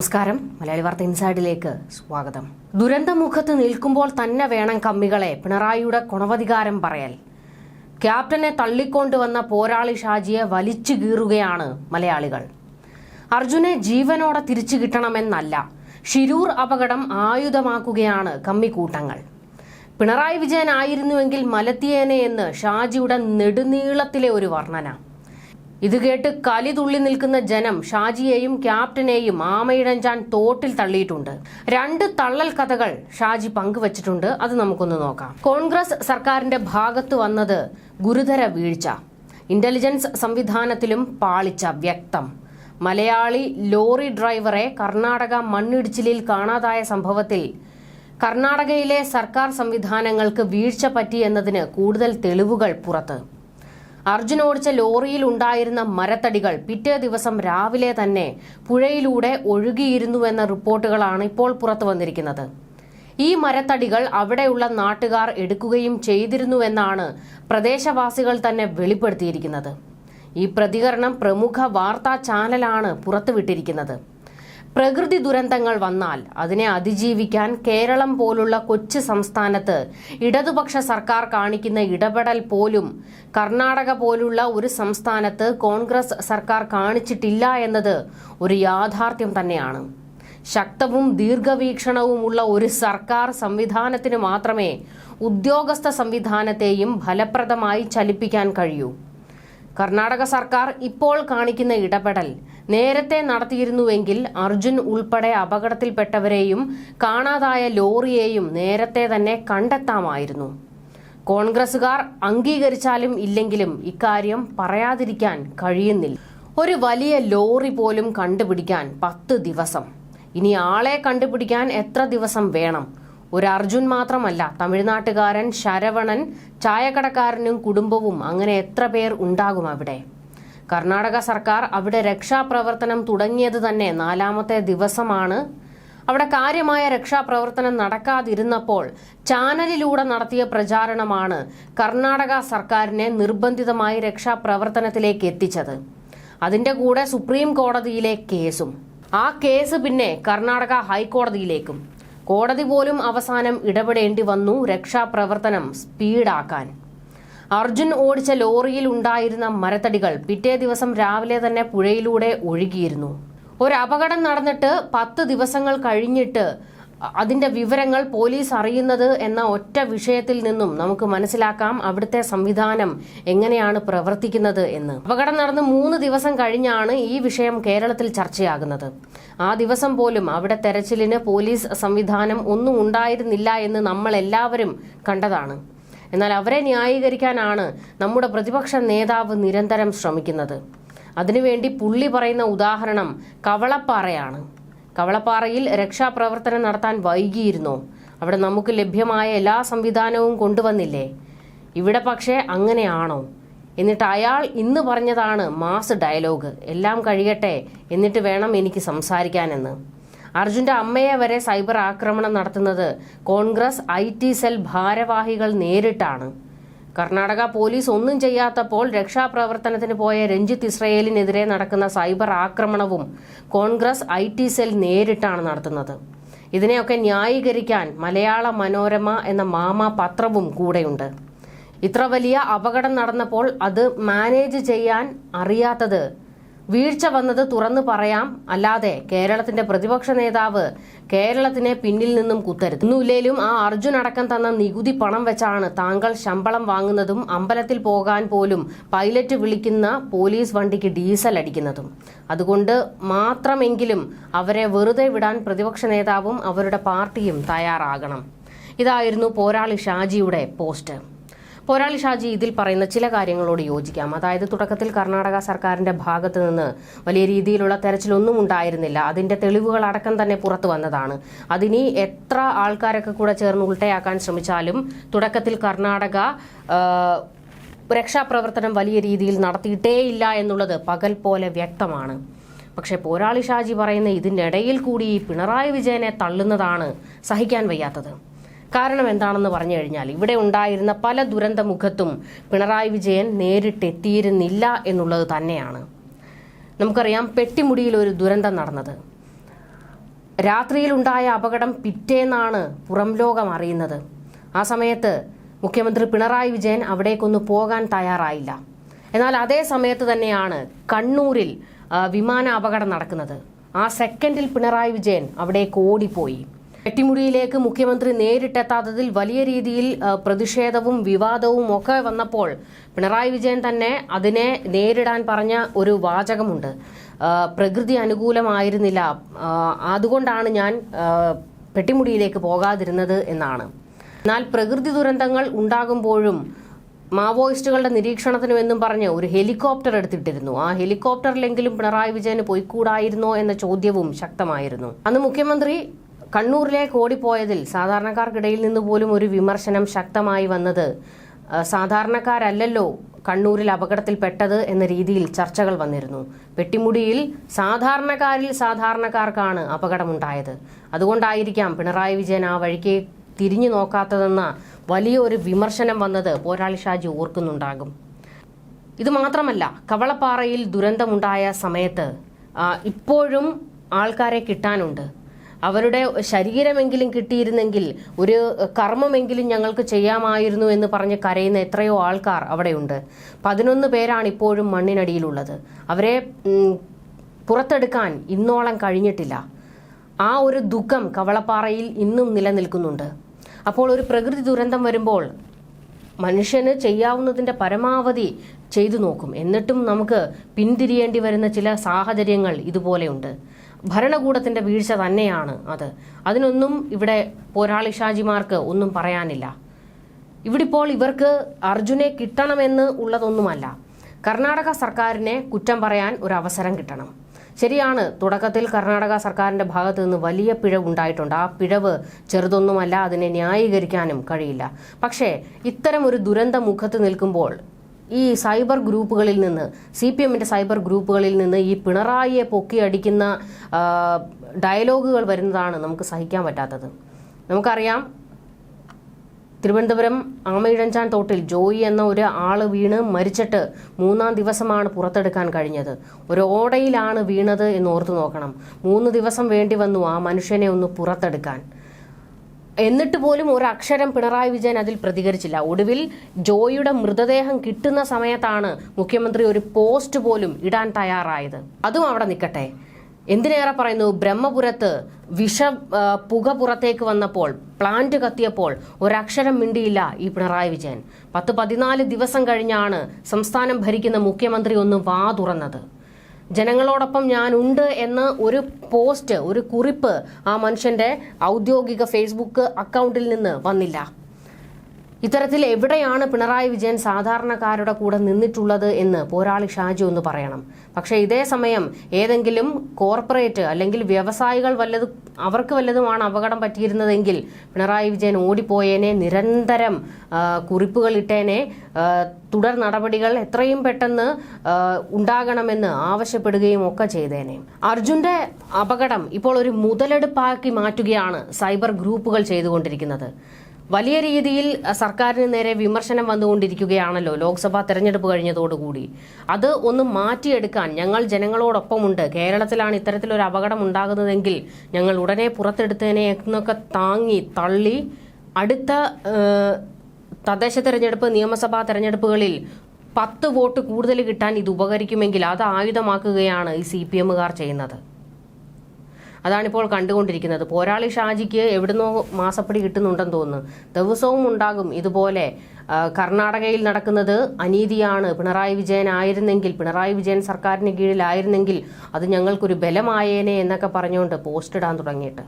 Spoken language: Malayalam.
നമസ്കാരം. മലയാളി വാർത്ത ഇൻസൈഡിലേക്ക് സ്വാഗതം. ദുരന്തമുഖത്ത് നിൽക്കുമ്പോൾ തന്നെ വേണം കമ്മികളെ. പിണറായിയുടെ ഗുണവധികാരം പറയൽ. ക്യാപ്റ്റനെ തള്ളിക്കൊണ്ടുവന്ന പോരാളി ഷാജിയെ വലിച്ചു കീറുകയാണ് മലയാളികൾ. അർജുനെ ജീവനോടെ തിരിച്ചു കിട്ടണമെന്നല്ല ഷിരൂർ അപകടം ആയുധമാക്കുകയാണ് കമ്മിക്കൂട്ടങ്ങൾ. പിണറായി വിജയൻ ആയിരുന്നുവെങ്കിൽ മലത്തിയേനെ എന്ന് ഷാജിയുടെ നെടുനീളത്തിലെ ഒരു വർണന. ഇത് കേട്ട് കലി തുള്ളി നിൽക്കുന്ന ജനം ഷാജിയെയും ക്യാപ്റ്റനെയും ആമയിടഞ്ചാൻ തോട്ടിൽ തള്ളിയിട്ടുണ്ട്. രണ്ട് തള്ളൽ കഥകൾ ഷാജി പങ്കുവച്ചിട്ടുണ്ട്. അത് നമുക്കൊന്ന് നോക്കാം. കോൺഗ്രസ് സർക്കാരിന്റെ ഭാഗത്ത് വന്നത് ഗുരുതര വീഴ്ച. ഇന്റലിജൻസ് സംവിധാനത്തിലും പാളിച്ച വ്യക്തം. മലയാളി ലോറി ഡ്രൈവറെ കർണാടക മണ്ണിടിച്ചിലിൽ കാണാതായ സംഭവത്തിൽ കർണാടകയിലെ സർക്കാർ സംവിധാനങ്ങൾക്ക് വീഴ്ച പറ്റി എന്നതിന് കൂടുതൽ തെളിവുകൾ പുറത്ത്. അർജുൻ ഓടിച്ച ലോറിയിൽ ഉണ്ടായിരുന്ന മരത്തടികൾ പിറ്റേ ദിവസം രാവിലെ തന്നെ പുഴയിലൂടെ ഒഴുകിയിരുന്നുവെന്ന റിപ്പോർട്ടുകളാണ് ഇപ്പോൾ പുറത്തു വന്നിരിക്കുന്നത്. ഈ മരത്തടികൾ അവിടെയുള്ള നാട്ടുകാർ എടുക്കുകയും ചെയ്തിരുന്നുവെന്നാണ് പ്രദേശവാസികൾ തന്നെ വെളിപ്പെടുത്തിയിരിക്കുന്നത്. ഈ പ്രതികരണം പ്രമുഖ വാർത്താ ചാനലാണ് പുറത്തുവിട്ടിരിക്കുന്നത്. പ്രകൃതി ദുരന്തങ്ങൾ വന്നാൽ അതിനെ അതിജീവിക്കാൻ കേരളം പോലുള്ള കൊച്ചു സംസ്ഥാനത്ത് ഇടതുപക്ഷ സർക്കാർ കാണിക്കുന്ന ഇടപെടൽ പോലും കർണാടക പോലുള്ള ഒരു സംസ്ഥാനത്ത് കോൺഗ്രസ് സർക്കാർ കാണിച്ചിട്ടില്ല എന്നത് ഒരു യാഥാർത്ഥ്യം തന്നെയാണ്. ശക്തവും ദീർഘവീക്ഷണവുമുള്ള ഒരു സർക്കാർ സംവിധാനത്തിന് മാത്രമേ ഉദ്യോഗസ്ഥ സംവിധാനത്തെയും ഫലപ്രദമായി ചലിപ്പിക്കാൻ കഴിയൂ. കർണാടക സർക്കാർ ഇപ്പോൾ കാണിക്കുന്ന ഇടപെടൽ നേരത്തെ നടത്തിയിരുന്നുവെങ്കിൽ അർജുൻ ഉൾപ്പെടെ അപകടത്തിൽപ്പെട്ടവരെയും കാണാതായ ലോറിയെയും നേരത്തെ തന്നെ കണ്ടെത്താമായിരുന്നു. കോൺഗ്രസുകാർ അംഗീകരിച്ചാലും ഇല്ലെങ്കിലും ഇക്കാര്യം പറയാതിരിക്കാൻ കഴിയുന്നില്ല. ഒരു വലിയ ലോറി പോലും കണ്ടുപിടിക്കാൻ പത്ത് ദിവസം. ഇനി ആളെ കണ്ടുപിടിക്കാൻ എത്ര ദിവസം വേണം? ഒരു അർജുൻ മാത്രമല്ല തമിഴ്നാട്ടുകാരൻ ശരവണൻ ചായക്കടക്കാരനും കുടുംബവും അങ്ങനെ എത്ര പേർ ഉണ്ടാകും അവിടെ? കർണാടക സർക്കാർ അവിടെ രക്ഷാപ്രവർത്തനം തുടങ്ങിയത് തന്നെ നാലാമത്തെ ദിവസമാണ്. അവിടെ കാര്യമായ രക്ഷാപ്രവർത്തനം നടക്കാതിരുന്നപ്പോൾ ചാനലിലൂടെ നടത്തിയ പ്രചാരണമാണ് കർണാടക സർക്കാരിനെ നിർബന്ധിതമായി രക്ഷാപ്രവർത്തനത്തിലേക്ക് എത്തിച്ചത്. അതിന്റെ കൂടെ സുപ്രീം കോടതിയിലെ കേസും. ആ കേസ് പിന്നെ കർണാടക ഹൈക്കോടതിയിലേക്കും. കോടതി പോലും അവസാനം ഇടപെടേണ്ടി വന്നു രക്ഷാപ്രവർത്തനം സ്പീഡാക്കാൻ. അർജുൻ ഓടിച്ച ലോറിയിൽ ഉണ്ടായിരുന്ന മരത്തടികൾ പിറ്റേ ദിവസം രാവിലെ തന്നെ പുഴയിലൂടെ ഒഴുകിയിരുന്നു. ഒരു അപകടം നടന്നിട്ട് പത്ത് ദിവസങ്ങൾ കഴിഞ്ഞിട്ട് അതിന്റെ വിവരങ്ങൾ പോലീസ് അറിയുന്നത് എന്ന ഒറ്റ വിഷയത്തിൽ നിന്നും നമുക്ക് മനസ്സിലാക്കാം അവിടുത്തെ സംവിധാനം എങ്ങനെയാണ് പ്രവർത്തിക്കുന്നത് എന്ന്. അപകടം നടന്ന് മൂന്ന് ദിവസം കഴിഞ്ഞാണ് ഈ വിഷയം കേരളത്തിൽ ചർച്ചയാകുന്നത്. ആ ദിവസം പോലും അവിടെ തെരച്ചിലിന് പോലീസ് സംവിധാനം ഒന്നും ഉണ്ടായിരുന്നില്ല എന്ന് നമ്മൾ എല്ലാവരും കണ്ടതാണ്. എന്നാൽ അവരെ ന്യായീകരിക്കാനാണ് നമ്മുടെ പ്രതിപക്ഷ നേതാവ് നിരന്തരം ശ്രമിക്കുന്നത്. അതിനുവേണ്ടി പുള്ളി പറയുന്ന ഉദാഹരണം കവളപ്പാറയാണ്. കവളപ്പാറയിൽ രക്ഷാപ്രവർത്തനം നടത്താൻ വൈകിയിരുന്നോ. അവിടെ നമുക്ക് ലഭ്യമായ എല്ലാ സംവിധാനവും കൊണ്ടുവന്നില്ലേ? ഇവിടെ പക്ഷേ അങ്ങനെയാണോ? എന്നിട്ട് അയാൾ ഇന്ന് പറഞ്ഞതാണ് മാസ് ഡയലോഗ്. എല്ലാം കഴിയട്ടെ എന്നിട്ട് വേണം എനിക്ക് സംസാരിക്കാനെന്ന്. അർജുന്റെ അമ്മയെ വരെ സൈബർ ആക്രമണം നടത്തുന്നത് കോൺഗ്രസ് ഐ ടി സെൽ ഭാരവാഹികൾ നേരിട്ടാണ്. കർണാടക പോലീസ് ഒന്നും ചെയ്യാത്തപ്പോൾ രക്ഷാപ്രവർത്തനത്തിന് പോയ രഞ്ജിത്ത് ഇസ്രയേലിനെതിരെ നടക്കുന്ന സൈബർ ആക്രമണവും കോൺഗ്രസ് ഐ ടി സെൽ നേരിട്ടാണ് നടത്തുന്നത്. ഇതിനെയൊക്കെ ന്യായീകരിക്കാൻ മലയാള മനോരമ എന്ന മാമ പത്രവും കൂടെയുണ്ട്. ഇത്ര വലിയ അപകടം നടന്നപ്പോൾ അത് മാനേജ് ചെയ്യാൻ അറിയാത്തത് വീഴ്ച വന്നത് തുറന്നു പറയാം. അല്ലാതെ കേരളത്തിന്റെ പ്രതിപക്ഷ നേതാവ് കേരളത്തിനെ പിന്നിൽ നിന്നും കുത്തരുത്. ഒന്നുമില്ലേലും ആ അർജുൻ അടക്കം തന്ന നികുതി പണം വെച്ചാണ് താങ്കൾ ശമ്പളം വാങ്ങുന്നതും അമ്പലത്തിൽ പോകാൻ പോലും പൈലറ്റ് വിളിക്കുന്ന പോലീസ് വണ്ടിക്ക് ഡീസൽ അടിക്കുന്നതും. അതുകൊണ്ട് മാത്രമെങ്കിലും അവരെ വെറുതെ വിടാൻ പ്രതിപക്ഷ നേതാവും അവരുടെ പാർട്ടിയും തയ്യാറാകണം. ഇതായിരുന്നു പോരാളി ഷാജിയുടെ പോസ്റ്റ്. പോരാളി ഷാജി ഇതിൽ പറയുന്ന ചില കാര്യങ്ങളോട് യോജിക്കാം. അതായത് തുടക്കത്തിൽ കർണാടക സർക്കാരിന്റെ ഭാഗത്ത് നിന്ന് വലിയ രീതിയിലുള്ള തെരച്ചിലൊന്നും ഉണ്ടായിരുന്നില്ല. അതിന്റെ തെളിവുകൾ അടക്കം തന്നെ പുറത്തു വന്നതാണ്. അതിനി എത്ര ആൾക്കാരൊക്കെ കൂടെ ചേർന്ന് ഉൾട്ടയാക്കാൻ ശ്രമിച്ചാലും തുടക്കത്തിൽ കർണാടക രക്ഷാപ്രവർത്തനം വലിയ രീതിയിൽ നടത്തിയിട്ടേയില്ല എന്നുള്ളത് പകൽ പോലെ വ്യക്തമാണ്. പക്ഷേ പോരാളി ഷാജി പറയുന്ന ഇതിനിടയിൽ കൂടി പിണറായി വിജയനെ തള്ളുന്നതാണ് സഹിക്കാൻ വയ്യാത്തത്. കാരണം എന്താണെന്ന് പറഞ്ഞു കഴിഞ്ഞാൽ ഇവിടെ ഉണ്ടായിരുന്ന പല ദുരന്ത മുഖത്തും പിണറായി വിജയൻ നേരിട്ടെത്തിയിരുന്നില്ല എന്നുള്ളത് തന്നെയാണ്. നമുക്കറിയാം പെട്ടിമുടിയിൽ ഒരു ദുരന്തം നടന്നത്. രാത്രിയിലുണ്ടായ അപകടം പിറ്റേന്നാണ് പുറം ലോകം അറിയുന്നത്. ആ സമയത്ത് മുഖ്യമന്ത്രി പിണറായി വിജയൻ അവിടേക്കൊന്ന് പോകാൻ തയ്യാറായില്ല. എന്നാൽ അതേ സമയത്ത് തന്നെയാണ് കണ്ണൂരിൽ വിമാന അപകടം നടക്കുന്നത്. ആ സെക്കൻഡിൽ പിണറായി വിജയൻ അവിടേക്ക് ഓടിപ്പോയി. പെട്ടിമുടിയിലേക്ക് മുഖ്യമന്ത്രി നേരിട്ടെത്താത്തതിൽ വലിയ രീതിയിൽ പ്രതിഷേധവും വിവാദവും ഒക്കെ വന്നപ്പോൾ പിണറായി വിജയൻ തന്നെ അതിനെ നേരിടാൻ പറഞ്ഞ ഒരു വാചകമുണ്ട്. പ്രകൃതി അനുകൂലമായിരുന്നില്ല. അതുകൊണ്ടാണ് ഞാൻ പെട്ടിമുടിയിലേക്ക് പോകാതിരുന്നത് എന്നാണ്. എന്നാൽ പ്രകൃതി ദുരന്തങ്ങൾ ഉണ്ടാകുമ്പോഴും മാവോയിസ്റ്റുകളുടെ നിരീക്ഷണത്തിനുമെന്നും പറഞ്ഞ് ഒരു ഹെലികോപ്റ്റർ എടുത്തിട്ടിരുന്നു. ആ ഹെലികോപ്റ്ററിലെങ്കിലും പിണറായി വിജയന് പോയിക്കൂടായിരുന്നോ എന്ന ചോദ്യവും ശക്തമായിരുന്നു. അന്ന് മുഖ്യമന്ത്രി കണ്ണൂരിലേക്ക് ഓടിപ്പോയതിൽ സാധാരണക്കാർക്കിടയിൽ നിന്ന് പോലും ഒരു വിമർശനം ശക്തമായി വന്നത് സാധാരണക്കാരല്ലോ കണ്ണൂരിൽ അപകടത്തിൽപ്പെട്ടത് എന്ന രീതിയിൽ ചർച്ചകൾ വന്നിരുന്നു. പെട്ടിമുടിയിൽ സാധാരണക്കാരിൽ സാധാരണക്കാർക്കാണ് അപകടമുണ്ടായത്. അതുകൊണ്ടായിരിക്കാം പിണറായി വിജയൻ ആ വഴിക്ക് തിരിഞ്ഞു നോക്കാത്തതെന്ന വലിയൊരു വിമർശനം വന്നത് പോരാളി ഷാജി ഓർക്കുന്നുണ്ടാകും. ഇത് മാത്രമല്ല കവളപ്പാറയിൽ ദുരന്തമുണ്ടായ സമയത്ത് ഇപ്പോഴും ആൾക്കാരെ കിട്ടാനുണ്ട്. അവരുടെ ശരീരമെങ്കിലും കിട്ടിയിരുന്നെങ്കിൽ ഒരു കർമ്മമെങ്കിലും ഞങ്ങൾക്ക് ചെയ്യാമായിരുന്നു എന്ന് പറഞ്ഞ് കരയുന്ന എത്രയോ ആൾക്കാർ അവിടെയുണ്ട്. പതിനൊന്ന് പേരാണ് ഇപ്പോഴും മണ്ണിനടിയിലുള്ളത്. അവരെ പുറത്തെടുക്കാൻ ഇന്നോളം കഴിഞ്ഞിട്ടില്ല. ആ ഒരു ദുഃഖം കവളപ്പാറയിൽ ഇന്നും നിലനിൽക്കുന്നുണ്ട്. അപ്പോൾ ഒരു പ്രകൃതി ദുരന്തം വരുമ്പോൾ മനുഷ്യന് ചെയ്യാവുന്നതിന്റെ പരമാവധി ചെയ്തു നോക്കും. എന്നിട്ടും നമുക്ക് പിന്തിരിയേണ്ടി വരുന്ന ചില സാഹചര്യങ്ങൾ ഇതുപോലെയുണ്ട്. ഭരണകൂടത്തിന്റെ വീഴ്ച തന്നെയാണ് അത്. അതിനൊന്നും ഇവിടെ പോരാളി ഷാജിമാർക്ക് ഒന്നും പറയാനില്ല. ഇവിടിപ്പോൾ ഇവർക്ക് അർജുനെ കിട്ടണമെന്ന് ഉള്ളതൊന്നുമല്ല. കർണാടക സർക്കാരിനെ കുറ്റം പറയാൻ ഒരു അവസരം കിട്ടണം. ശരിയാണ് തുടക്കത്തിൽ കർണാടക സർക്കാരിന്റെ ഭാഗത്ത് നിന്ന് വലിയ പിഴവ് ഉണ്ടായിട്ടുണ്ട്. ആ പിഴവ് ചെറുതൊന്നുമല്ല അതിനെ ന്യായീകരിക്കാനും കഴിയില്ല. പക്ഷേ ഇത്തരം ഒരു ദുരന്ത മുഖത്ത് നിൽക്കുമ്പോൾ ഈ സൈബർ ഗ്രൂപ്പുകളിൽ നിന്ന് സി പി എമ്മിന്റെ സൈബർ ഗ്രൂപ്പുകളിൽ നിന്ന് ഈ പിണറായിയെ പൊക്കിയടിക്കുന്ന ഡയലോഗുകൾ വരുന്നതാണ് നമുക്ക് സഹിക്കാൻ പറ്റാത്തത്. നമുക്കറിയാം തിരുവനന്തപുരം ആമയിഴഞ്ചാൻ തോട്ടിൽ ജോയി എന്ന ഒരു ആൾ വീണ് മരിച്ചിട്ട് മൂന്നാം ദിവസമാണ് പുറത്തെടുക്കാൻ കഴിഞ്ഞത്. ഒരു ഓടയിലാണ് വീണത് എന്ന് ഓർത്തു നോക്കണം. മൂന്ന് ദിവസം വേണ്ടി വന്നു ആ മനുഷ്യനെ ഒന്ന് പുറത്തെടുക്കാൻ. എന്നിട്ട് പോലും ഒരു അക്ഷരം പിണറായി വിജയൻ അതിൽ പ്രതികരിച്ചില്ല. ഒടുവിൽ ജോയിയുടെ മൃതദേഹം കിട്ടുന്ന സമയത്താണ് മുഖ്യമന്ത്രി ഒരു പോസ്റ്റ് പോലും ഇടാൻ തയ്യാറായത്. അതും അവിടെ നിൽക്കട്ടെ. എന്തിനേറെ പറയുന്നു? ബ്രഹ്മപുരത്ത് വിഷ പുക പുറത്തേക്ക് വന്നപ്പോൾ പ്ലാന്റ് കത്തിയപ്പോൾ ഒരക്ഷരം മിണ്ടിയില്ല ഈ പിണറായി വിജയൻ. പത്ത് പതിനാല് ദിവസം കഴിഞ്ഞാണ് സംസ്ഥാനം ഭരിക്കുന്ന മുഖ്യമന്ത്രി ഒന്ന് വാ തുറന്നത് ജനങ്ങളോടൊപ്പം ഞാൻ ഉണ്ട് എന്ന ഒരു പോസ്റ്റ് ഒരു കുറിപ്പ് ആ മനുഷ്യന്റെ ഔദ്യോഗിക ഫേസ്ബുക്ക് അക്കൗണ്ടിൽ നിന്ന് വന്നില്ല. ഇത്തരത്തിൽ എവിടെയാണ് പിണറായി വിജയൻ സാധാരണക്കാരുടെ കൂടെ നിന്നിട്ടുള്ളത് എന്ന് പോരാളി ഷാജു ഒന്ന് പറയണം. പക്ഷേ ഇതേ സമയം ഏതെങ്കിലും കോർപ്പറേറ്റ് അല്ലെങ്കിൽ വ്യവസായികൾ വല്ലതും അവർക്ക് വല്ലതുമാണ് അപകടം പറ്റിയിരുന്നതെങ്കിൽ പിണറായി വിജയൻ ഓടിപ്പോയേനെ നിരന്തരം കുറിപ്പുകൾ ഇട്ടേനെ തുടർ നടപടികൾ എത്രയും പെട്ടെന്ന് ഉണ്ടാകണമെന്ന് ആവശ്യപ്പെടുകയും ഒക്കെ ചെയ്തേനെ. അർജുന്റെ അപകടം ഇപ്പോൾ ഒരു മുതലെടുപ്പാക്കി മാറ്റുകയാണ് സൈബർ ഗ്രൂപ്പുകൾ ചെയ്തുകൊണ്ടിരിക്കുന്നത്. വലിയ രീതിയിൽ സർക്കാരിന് നേരെ വിമർശനം വന്നുകൊണ്ടിരിക്കുകയാണല്ലോ ലോക്സഭാ തെരഞ്ഞെടുപ്പ് കഴിഞ്ഞതോടുകൂടി. അത് ഒന്ന് മാറ്റിയെടുക്കാൻ ഞങ്ങൾ ജനങ്ങളോടൊപ്പമുണ്ട്. കേരളത്തിലാണ് ഇത്തരത്തിലൊരു അപകടം ഉണ്ടാകുന്നതെങ്കിൽ ഞങ്ങൾ ഉടനെ പുറത്തെടുത്തതിനെ എന്നൊക്കെ താങ്ങി തള്ളി അടുത്ത തദ്ദേശ തെരഞ്ഞെടുപ്പ് നിയമസഭാ തെരഞ്ഞെടുപ്പുകളിൽ പത്ത് വോട്ട് കൂടുതൽ കിട്ടാൻ ഇത് ഉപകരിക്കുമെങ്കിൽ അത് ആയുധമാക്കുകയാണ് ഈ സി പി എമ്മുകാർ ചെയ്യുന്നത്. അതാണിപ്പോൾ കണ്ടുകൊണ്ടിരിക്കുന്നത്. പോരാളി ഷാജിക്ക് എവിടുന്നോ മാസപ്പടി കിട്ടുന്നുണ്ടെന്ന് തോന്നുന്നു. ദിവസവും ഉണ്ടാകും ഇതുപോലെ. കർണാടകയിൽ നടക്കുന്നത് അനീതിയാണ്. പിണറായി വിജയൻ ആയിരുന്നെങ്കിൽ പിണറായി വിജയൻ സർക്കാരിന് കീഴിലായിരുന്നെങ്കിൽ അത് ഞങ്ങൾക്കൊരു ബലമായേനെ എന്നൊക്കെ പറഞ്ഞുകൊണ്ട് പോസ്റ്റ് ഇടാൻ തുടങ്ങിയിട്ട്.